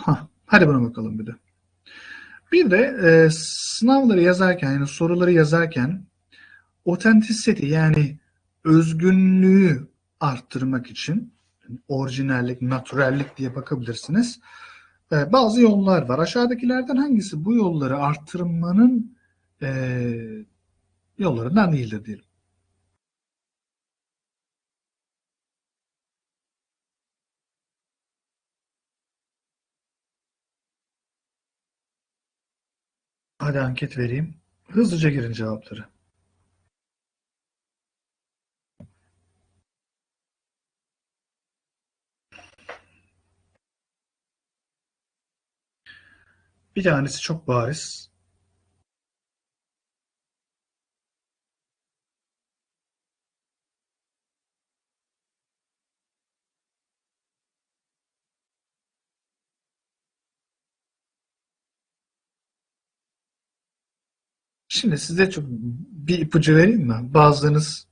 Ha, hadi buna bakalım bir de. Bir de e, sınavları yazarken yani soruları yazarken authenticity yani özgünlüğü arttırmak için orijinallik, naturallik diye bakabilirsiniz. E, bazı yollar var. Aşağıdakilerden hangisi bu yolları arttırmanın e, yollarından değildir diyelim. Hadi anket vereyim. Hızlıca girin cevapları. Bir tanesi çok bariz. Şimdi size çok bir ipucu vereyim mi? Bazılarınız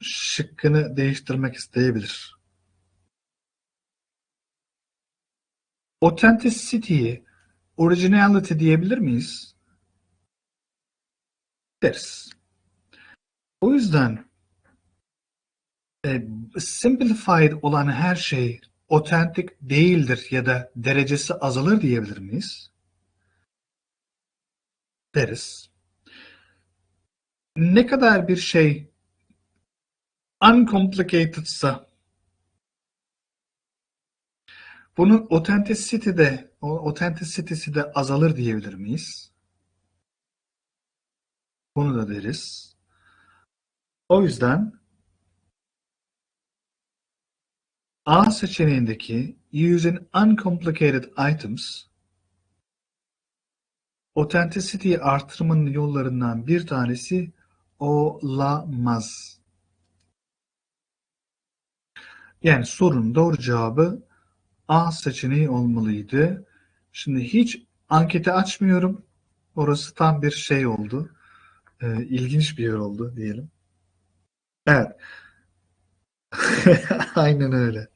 şıkkını değiştirmek isteyebilir. Authenticity, originality diyebilir miyiz? Deriz. O yüzden e, simplified olan her şey authentic değildir ya da derecesi azalır diyebilir miyiz? Deriz. Ne kadar bir şey uncomplicated'sa bunun authenticity o authenticity de azalır diyebilir miyiz? Bunu da deriz. O yüzden A seçeneğindeki using uncomplicated items authenticity artırmanın yollarından bir tanesi olamaz. Yani sorunun doğru cevabı A seçeneği olmalıydı. Şimdi hiç anketi açmıyorum. Orası tam bir şey oldu. Ee, ilginç bir yer oldu diyelim. Evet. Aynen öyle.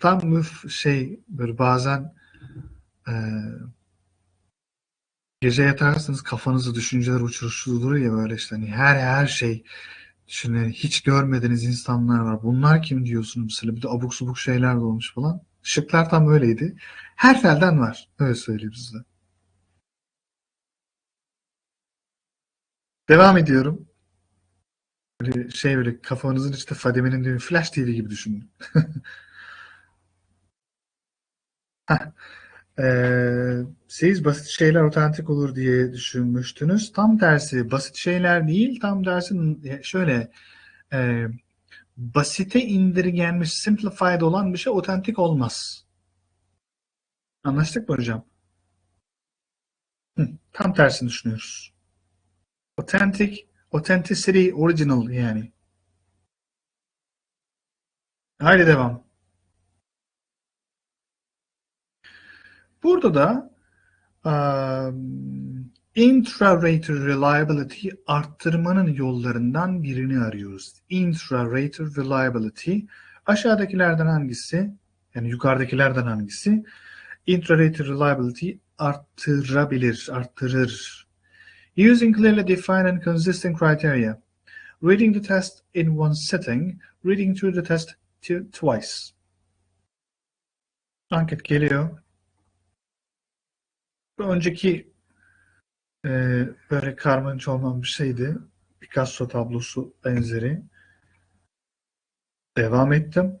Tam şey böyle bazen e, gece yatarsınız kafanızı düşünceler uçuruşur ya böyle işte hani her her şey Şimdi hiç görmediğiniz insanlar var. Bunlar kim diyorsunuz mesela bir de abuk subuk şeyler de olmuş falan. Şıklar tam öyleydi. Her felden var. Öyle söyleyeyim size. Devam ediyorum. Böyle şey böyle kafanızın içinde Fadime'nin düğün Flash TV gibi düşünün. Ee, siz basit şeyler otantik olur diye düşünmüştünüz. Tam tersi basit şeyler değil, tam tersi şöyle e, basite indirgenmiş, simplified olan bir şey otantik olmaz. Anlaştık mı hocam? Hı, tam tersini düşünüyoruz. Authentic, authenticity, original yani. Haydi devam. Burada da um, intra-rater reliability arttırmanın yollarından birini arıyoruz. Intra-rater reliability aşağıdakilerden hangisi? Yani yukarıdakilerden hangisi? Intra-rater reliability arttırabilir, arttırır. Using clearly defined and consistent criteria. Reading the test in one sitting, reading through the test twice. Anket geliyor önceki e, böyle karmanç olmayan bir şeydi. Picasso tablosu benzeri. Devam ettim.